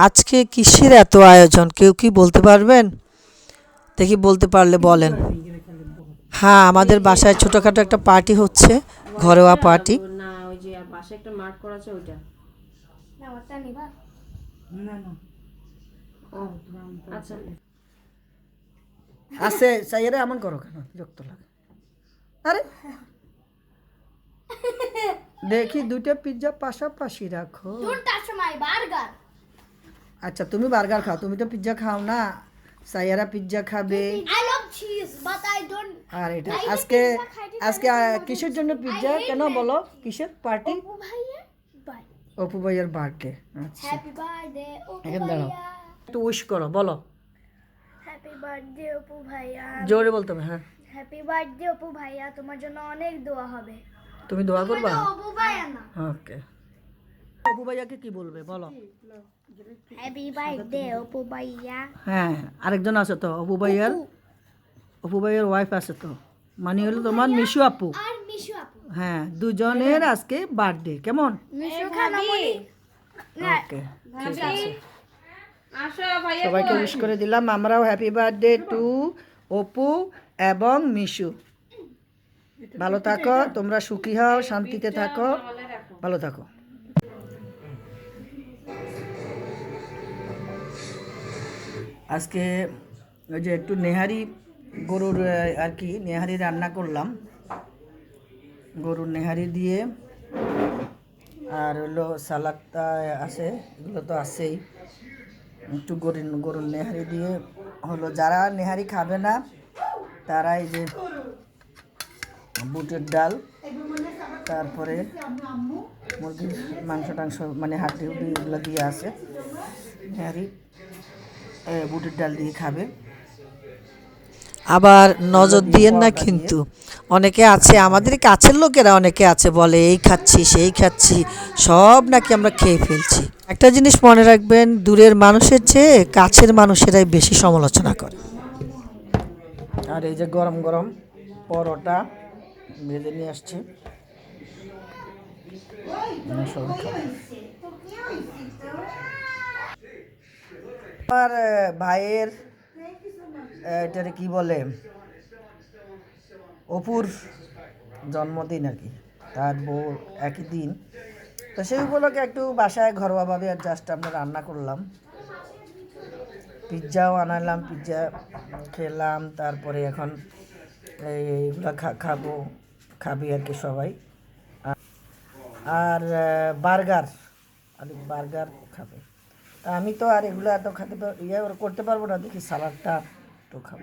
আজকে কিসের এত আয়োজন? কেউ কি বলতে পারবেন? দেখি বলতে পারলে বলেন। হ্যাঁ আমাদের বাসায় ছোটোখাটো একটা পার্টি হচ্ছে ঘরোয়া পার্টি। না ওই যে পাশে একটা মার্ক করা আছে ওইটা। না ওটা নিবা। ও আচ্ছা। আছে চাইরে এমন করো কেন? বিরক্ত লাগে। আরে! দেখি দুইটা পিৎজা পাশাপাশি রাখো। কোনটার সময় বার্গার আচ্ছা তুমি বার্গার খাও। তুমি তো পিৎজা খাও না। সাইয়ারা পিৎজা খাবে। আর এটা আজকে আজকে কিসের জন্য পিৎজা কেন বলো? কিসের পার্টি অপু ভাইয়ের বার্থডে। আচ্ছা। বার্থডে দাঁড়াও। একটু উইশ করো বলো। হ্যাপি বার্থডে অপু ভাইয়া। জোরে বলতে হবে হ্যাঁ। হ্যাপি বার্থডে অপু ভাইয়া। তোমার জন্য অনেক দোয়া হবে। তুমি দোয়া করবা? অপু ভাইয়া না। ওকে অপু ভাইয়াকে কি বলবে? বলো। হ্যাপি বার্থডে অপু ভাইয়া। হ্যাঁ আরেকজন আছে তো অপু ভাইয়ার অপু। ভাইয়ের ওয়াইফ আছে তো। মানে হলো তোমার মিশু আপু। আর মিশু আপু। হ্যাঁ দুজনের আজকে বার্থডে কেমন? ওকে ঠিক আছে। সবাইকে উইশ করে দিলাম আমরাও হ্যাপি বার্থডে টু অপু এবং মিশু। ভালো থাকো তোমরা সুখী হও শান্তিতে থাকো। ভালো থাকো। আজকে ওই যে একটু নেহারি গরুর আর কি, নেহারি রান্না করলাম। গরুর নেহারি দিয়ে, আর হলো সালাদটা আছে, এগুলো তো আছেই। একটু গরুর গরুর নেহারি দিয়ে হলো, যারা নেহারি খাবে না তারা এই যে বুটের ডাল, তারপরে মুরগির মাংস, টাংস মানে হাড্ডি উড্ডি এগুলো দিয়ে আছে নেহারি। বুটের ডাল দিয়ে খাবে। আবার নজর দিয়েন না কিন্তু। অনেকে আছে আমাদের কাছের লোকেরা অনেকে আছে বলে এই খাচ্ছি সেই খাচ্ছি সব নাকি আমরা খেয়ে ফেলছি। একটা জিনিস মনে রাখবেন দূরের মানুষের চেয়ে কাছের মানুষেরাই বেশি সমালোচনা করে। আর এই যে গরম গরম পরোটা ভেজে নিয়ে আসছে। আমরা ভাইয়ের এটারে কি বলে? অপুর জন্মদিন আর কি। তার বউ একই দিন। তো সেই উপলক্ষে একটু বাসায় ঘরোয়াভাবে আর জাস্ট আমরা রান্না করলাম। পিৎজাও আনালাম, পিৎজা খেলাম, তারপরে এখন এইগুলো খাব, খাবি আর কি সবাই। আর বার্গার আর বার্গার খাবে। তা আমি তো আর এগুলো এত খাতে ইয়ে করতে পারব না, দেখি সালাডটা তো খাব।